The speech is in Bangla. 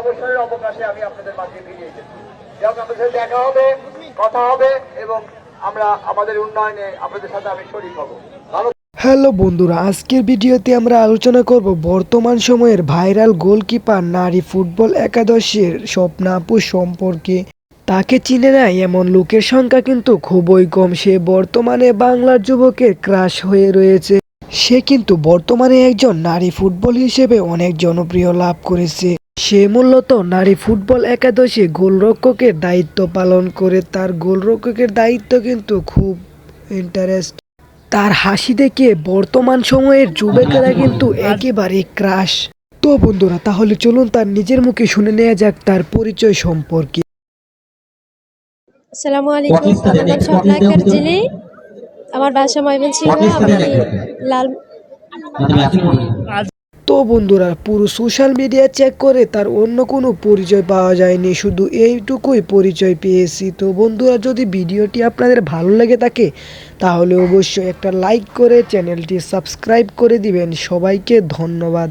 অবসরের অবকাশে আমি আপনাদের মাঝে ফিরে এসেছি। আপনাদের দেখা হবে, কথা হবে, এবং আমরা আমাদের উন্নয়নে আপনাদের সাথে আমি হব। হ্যালো বন্ধুরা, আজকের ভিডিওতে আমরা আলোচনা করব বর্তমান সময়ের ভাইরাল গোলকিপার নারী ফুটবল একাদশের স্বপ্নাপু সম্পর্কে। তাকে চিনে নেয় এমন লোকের সংখ্যা কিন্তু খুবই কম। সে বর্তমানে বাংলার যুবকের ক্রাশ হয়ে রয়েছে। সে কিন্তু বর্তমানে একজন নারী ফুটবল হিসেবে অনেক জনপ্রিয় লাভ করেছে। সে মূলত নারী ফুটবল একাদশে গোলরক্ষকের দায়িত্ব পালন করে। তার গোলরক্ষকের দায়িত্ব কিন্তু খুব ইন্টারেস্ট তার হাসি দেখে বর্তমান সময়ের যুবকেরা কিন্তু একেবারে ক্রাশ তো বন্ধুরা তাহলে চলুন তার নিজের মুখে শুনে নেওয়া যাক তার পরিচয় সম্পর্কে। আসসালামু আলাইকুম আমার নাম স্বপ্না আক্তার জিলি আমার বাসা ময়মনসিংহ আমি লাল তো বন্ধুরা, পুরো সোশ্যাল মিডিয়া চেক করে তার অন্য কোনো পরিচয় পাওয়া যায়নি, শুধু এইটুকুই পরিচয় পেয়েছি। তো বন্ধুরা, যদি ভিডিওটি আপনাদের ভালো লেগে থাকে, তাহলে অবশ্যই একটা লাইক করে চ্যানেলটি সাবস্ক্রাইব করে দিবেন। সবাইকে ধন্যবাদ।